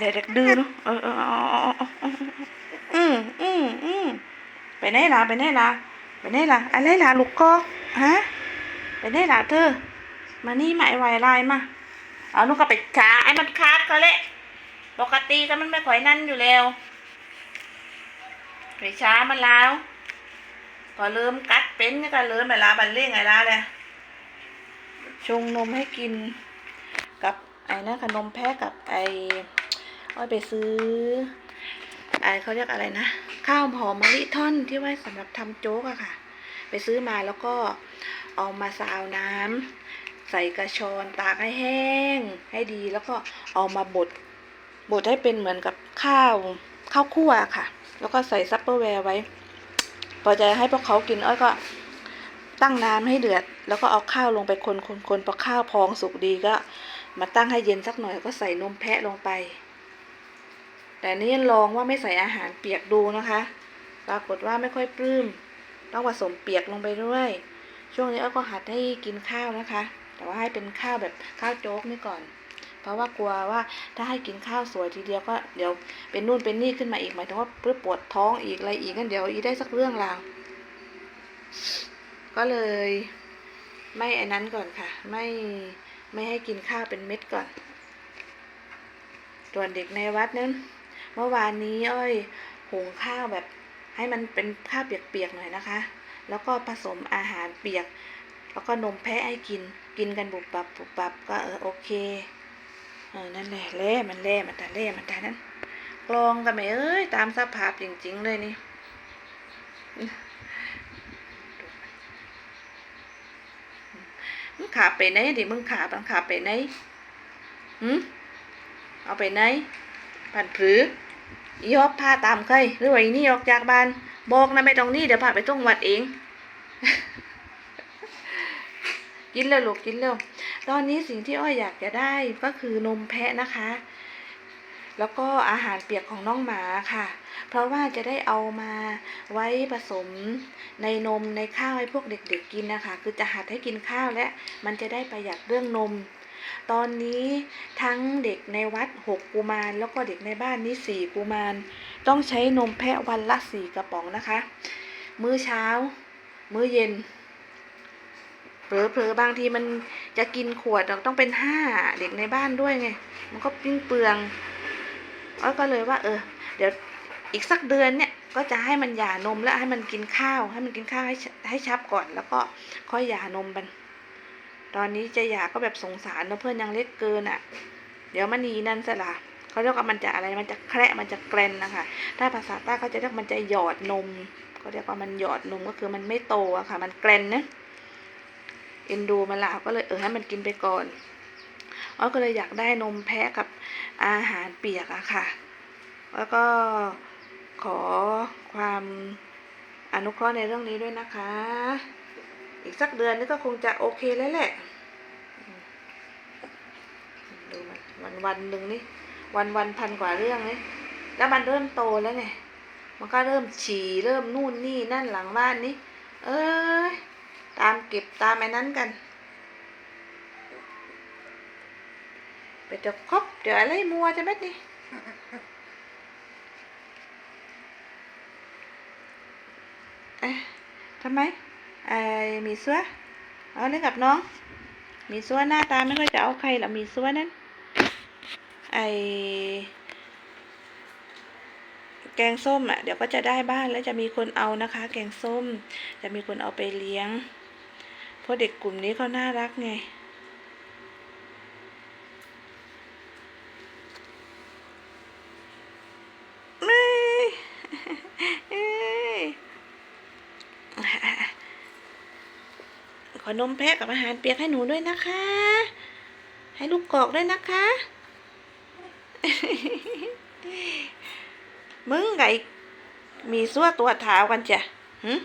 เด็กๆดื้อเนาะเออเออเออเออเอออืมอืมอืมไปไหนล่ะไปไหนล่ะไปไหนล่ะอะไรล่ะลูกกอกฮะไปไหนล่ะเธอมานี่มาไอ้ไวไลน์มาเอานุกก็ไปช้าไอ้มันคาดก็เละปกติก็มันไม่ค่อยนั่นอยู่แล้วไปช้ามันแล้วพอเริ่มกัดเป็นก็เริ่มเวลาบันเล่งไงล่ะเลยชงนมให้กินกับไอ้นะขนมแพะกับไอ้ อ้อยไปซื้อไอ้เขาเรียกอะไรนะ ข้าวหอมมะลิท่อนที่ไว้สำหรับทำโจ๊กอะค่ะ ไปซื้อมาแล้วก็เอามาซาวน้ำใส่กระชอนตากให้แห้งให้ดีแล้วก็เอามาบดบดให้เป็นเหมือนกับข้าวข้าวคั่วค่ะ แล้วก็ใส่ซัปเปอร์แวร์ไว้ พอจะให้พวกเขากินอ้อยก็ตั้งน้ำให้เดือด แล้วก็เอาข้าวลงไปคนคนคนพอข้าวพองสุกดีก็ มาตั้งให้เย็นสักหน่อยก็ใส่นมแพะลงไป แต่นี่ลองว่าไม่ใส่อาหารเปียกดูนะคะ ปรากฏว่าไม่ค่อยปลื้ม ต้องผสมเปียกลงไปด้วย ช่วงนี้อ้อก็หัดให้กินข้าวนะคะ แต่ว่าให้เป็นข้าวแบบข้าวโจ๊กนี่ก่อน เพราะว่ากลัวว่าถ้าให้กินข้าวสวยทีเดียวก็เดี๋ยวเป็นนู่นเป็นนี่ขึ้นมาอีกหมายถึงว่าเพื่อปวดท้องอีกอะไรอีกงั้นเดี๋ยวอีได้สักเรื่องราวก็เลยไม่อันนั้นก่อนค่ะ ไม่ไม่ให้กินข้าวเป็นเม็ดก่อนส่วนเด็กในวัดนั้น เมื่อวานนี้อ้อยหุงข้าวแบบให้มันเป็นข้าวเปียกๆหน่อยนะคะ แล้วก็ผสมอาหารเปียก แล้วก็นมแพะให้กิน กินกันบุบบับบุบบับก็เออโอเคเออนั่นแหละเล่มันเล่มันแต่เล่มันแต่นั้นกลองกันไหมเอ้ยตามสภาพจริง ๆ เลยนี่มึงขาไปไหนดิมึงขาบังขาไปไหนหืมเอาไปไหนผ่านผือ อีฮอบพาตามใครหรือว่าอีนี่ออกจากบ้านบอกนะไม่ต้องนี่เดี๋ยวพาไปต้องวัดเองกินเร็วลูกกินเร็ว ตอนนี้สิ่งที่อ้อยอยากจะได้ก็คือนมแพะนะคะ แล้วก็อาหารเปียกของน้องหมาค่ะ เพราะว่าจะได้เอามาไว้ผสมในนมในข้าวให้พวกเด็กๆกินนะคะ คือจะหัดให้กินข้าวและมันจะได้ประหยัดเรื่องนม ตอนนี้ทั้งเด็กในวัดหกกุมารแล้วก็เด็กในบ้านนี้สี่กุมารต้องใช้นมแพะวันละสี่กระป๋องนะคะ มื้อเช้า มื้อเย็นเผลอๆบางทีมันจะกินขวดต้องเป็นห้าเด็กในบ้านด้วยไง มันก็ปิ้งเปลืองอ้อยก็เลยว่า เออ เดี๋ยวอีกสักเดือนเนี่ยก็จะให้มันหย่านมแล้วให้มันกินข้าว ให้มันกินข้าวให้ให้ชับก่อน แล้วก็ค่อยหย่านมมัน ตอนนี้จะหย่าก็แบบสงสารนะเพื่อนยังเล็กเกินอะ่ะ เดี๋ยวมันนีนั่นสละเขาเรียกว่ามันจะอะไรมันจะแคระมันจะแกรนนะคะ ถ้าภาษาใต้เขาจะเรียกมันจะหยอดนมเขาเรียกว่ามันหยอดนมก็คือมันไม่โตอะค่ะ มันแกรนนะเอ็นดูมันละก็เลยเออให้มันกินไปก่อนอ้อก็เลยอยากได้นมแพะกับอาหารเปียกอะค่ะ แล้วก็ขอความอนุเคราะห์ในเรื่องนี้ด้วยนะคะ อีกสักเดือนนี้ก็คงจะโอเคแล้วแหละ ดูมันวันวันหนึ่งนี่วันวันพันกว่าเรื่องนี่แล้วมันเริ่มโตแล้วไงมันก็เริ่มฉี่เริ่มนู่นนี่นั่นหลังบ้านนี่เอ้ยตามเก็บตามไอ้นั้นกันไปเดี๋ยวครบเดี๋ยวอะไรมัวจะเม็ดนี่เอ๊ะทำไม ไอ้มีซัวเอาเล่นกับน้อง มีซัวหน้าตาไม่ค่อยจะเอาใครหรอกมีซัวนั้น ไอแกงส้มอะเดี๋ยวก็จะได้บ้านแล้วจะมีคนเอานะคะ แกงส้ม จะมีคนเอาไปเลี้ยง เพราะเด็กกลุ่มนี้เขาน่ารักไง ไม่เอ้ย ขอนมแพะกับอาหารเปียกให้หนูด้วยนะคะ ให้ลูกกอกด้วยนะคะ มึงไงมีซั่วตัวเท้ากันจ้ะหืม